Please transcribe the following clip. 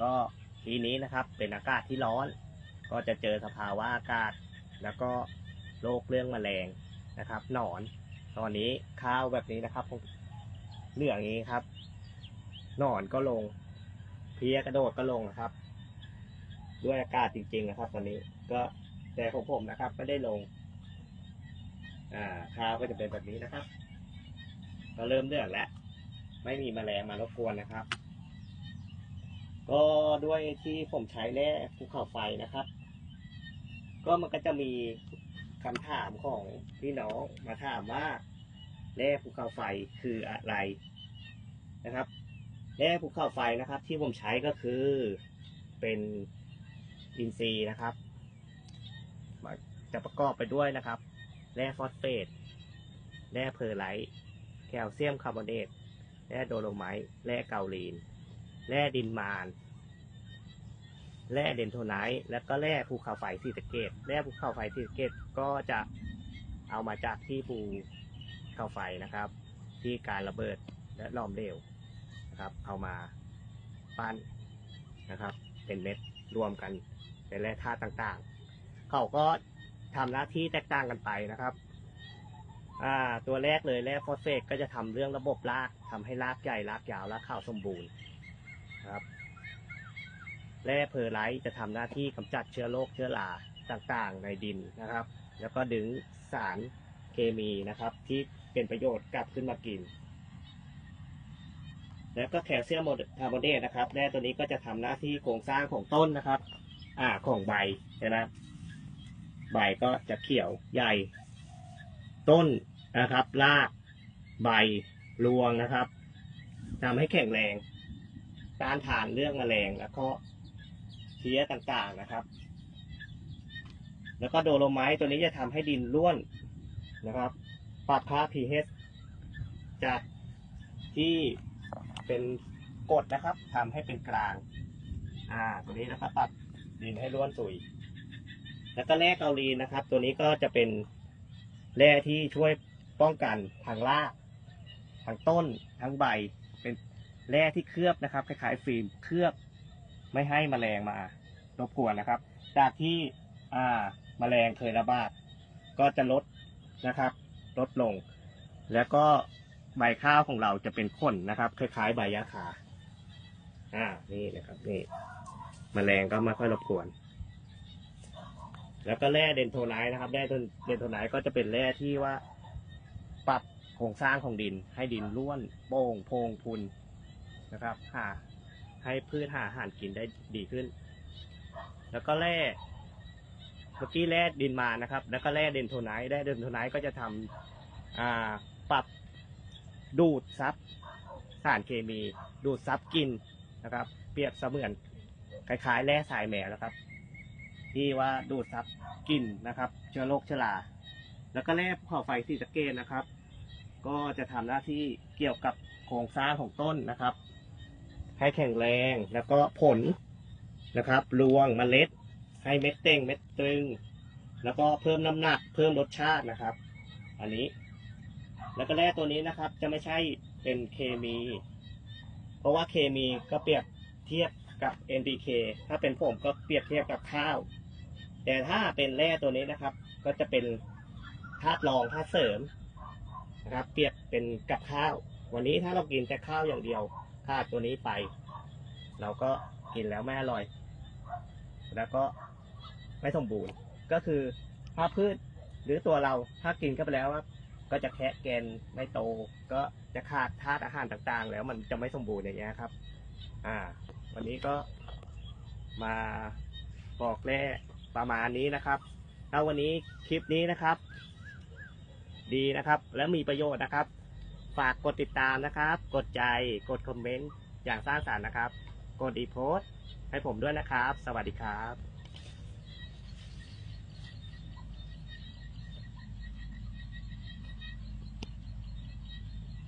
ก็ทีนี้นะครับเป็นอากาศที่ร้อน ก็จะเจอสภาวะอากาศ แล้วก็โรคเรื่องแมลงนะครับ หนอน ตอนนี้ข้าวแบบนี้นะครับเหลืององนี้ครับ หนอนก็ลง เพี้ยกระโดดก็ลงนะครับ ด้วยอากาศจริง ๆ นะครับ ตอนนี้ก็แต่ของผมนะครับไม่ได้ลง อ่าข้าวก็จะเป็นแบบนี้นะครับ ก็เริ่มเดือดแล้ว ไม่มีแมลงมารบกวนนะครับ ก็ด้วยที่ผมใช้แร่ภูเขาไฟนะครับ ก็มันก็จะมีคำถามของพี่น้องมาถามว่าแร่ภูเขาไฟคืออะไรนะครับแร่ภูเขาไฟนะครับ ที่ผมใช้ก็คือเป็นอินทรีย์นะครับจะประกอบไปด้วยนะครับแร่ฟอสเฟตแร่เพอร์ไลท์แคลเซียมคาร์บอเนตแร่โดโลไมต์แร่เกาลีน แร่ดินมานแร่เดนโทไนท์และก็แร่ภูเขาไฟซีสะเกตแร่ภูเขาไฟซีสะเกตก็จะเอามาจากที่ภูเขาไฟนะครับ ที่การระเบิดและล้อมเหลวนะครับ เอามาปั้นนะครับ เป็นเม็ดรวมกันเป็นแร่ธาตุต่างๆ เขาก็ทำหน้าที่แตกต่างกันไปนะครับอ่าตัวแรกเลยแร่ฟอสเฟตก็จะทำเรื่องระบบรากทำให้รากใหญ่รากยาวและข้าวสมบูรณ์ นะครับ แร่เพอร์ไลท์จะทำหน้าที่กำจัดเชื้อโรคเชื้อราต่างๆ ในดินนะครับ แล้วก็ดึงสารเคมีนะครับ ที่เป็นประโยชน์กลับขึ้นมากิน แล้วก็แคลเซียมคาร์บอเนตนะครับแร่ตัวนี้ก็จะทำหน้าที่โครงสร้างของต้นนะครับ อ่าของใบใช่ไหมใบก็จะเขียวใหญ่ ต้นนะครับรากใบรวงนะครับทำให้แข็งแรง ต้านทานเรื่องแมลงแล้วก็เพี้ยต่างๆนะครับ แล้วก็โดโลไมต์ตัวนี้จะทำให้ดินร่วนนะครับ ปรับค่า pH จากที่เป็นกดนะครับทำให้เป็นกลาง อ่า ตัวนี้นะครับปรับดินให้ร่วนสุย แล้วก็แร่เกาลีนะครับ ตัวนี้ก็จะเป็นแร่ที่ช่วยป้องกันทางรากทางต้นทั้งใบ แร่ที่เคลือบนะครับคล้ายๆฟิล์มเคลือบไม่ให้แมลงมารบกวนนะครับ จากที่อ่าแมลงเคยระบาดก็จะลดนะครับ ลดลง แล้วก็ใบข้าวของเราจะเป็นข้นนะครับ คล้ายๆ ใบยาคาอ่านี่นะครับนี่แมลงก็ไม่ค่อยรบกวน แล้วก็แร่เดนโทไนท์นะครับแร่เดนโทไนท์ก็จะเป็นแร่ที่ว่า ปรับโครงสร้างของดิน ให้ดินร่วนโป่งโพงพุน นะครับ หาให้พืชหาอาหารกินได้ดีขึ้น แล้วก็แร่เมื่อกี้แร่ดินมานะครับ แล้วก็แร่เดนโทไนท์แร่เดนโทไนท์ก็จะทำอ่าปรับดูดซับสารเคมี ดูดซับกินนะครับ เปรียบเสมือนคล้ายๆแร่สายแหมนะครับ ที่ว่าดูดซับกินนะครับ เชื้อโรคชราแล้วก็แร่ภูเขาไฟสีสะเกตนะครับ ก็จะทำหน้าที่เกี่ยวกับโครงสร้างของต้นนะครับ ให้แข็งแรง แล้วก็ผลนะครับ รวงเมล็ด ให้เม็ดเต่งเม็ดตึง แล้วก็เพิ่มน้ำหนัก เพิ่มรสชาตินะครับ อันนี้ แล้วก็แร่ตัวนี้นะครับ จะไม่ใช่เป็นเคมี เพราะว่าเคมีก็เปรียบเทียบกับ NPK ถ้าเป็นผมก็เปรียบเทียบกับข้าว แต่ถ้าเป็นแร่ตัวนี้นะครับ ก็จะเป็นธาตุรองธาตุเสริมนะครับ เปรียบเป็นกับข้าว วันนี้ถ้าเรากินแต่ข้าวอย่างเดียวขาดตัวนี้ไป เราก็กินแล้วไม่อร่อย แล้วก็ไม่สมบูรณ์ ก็คือถ้าพืชหรือตัวเราถ้ากินเข้าไปแล้วก็จะแคะแกนไม่โต ก็จะขาดธาตุอาหารต่างๆ แล้วมันจะไม่สมบูรณ์อย่างเงี้ยครับ อ่า วันนี้ก็มาบอกแร่ประมาณนี้นะครับ ถ้าวันนี้คลิปนี้นะครับ ดีนะครับ และมีประโยชน์นะครับ ฝากกดติดตามนะครับ กดใจ กดคอมเมนต์ อย่างสร้างสรรค์นะครับ กดอีโพสต์ให้ผมด้วยนะครับ สวัสดีครับ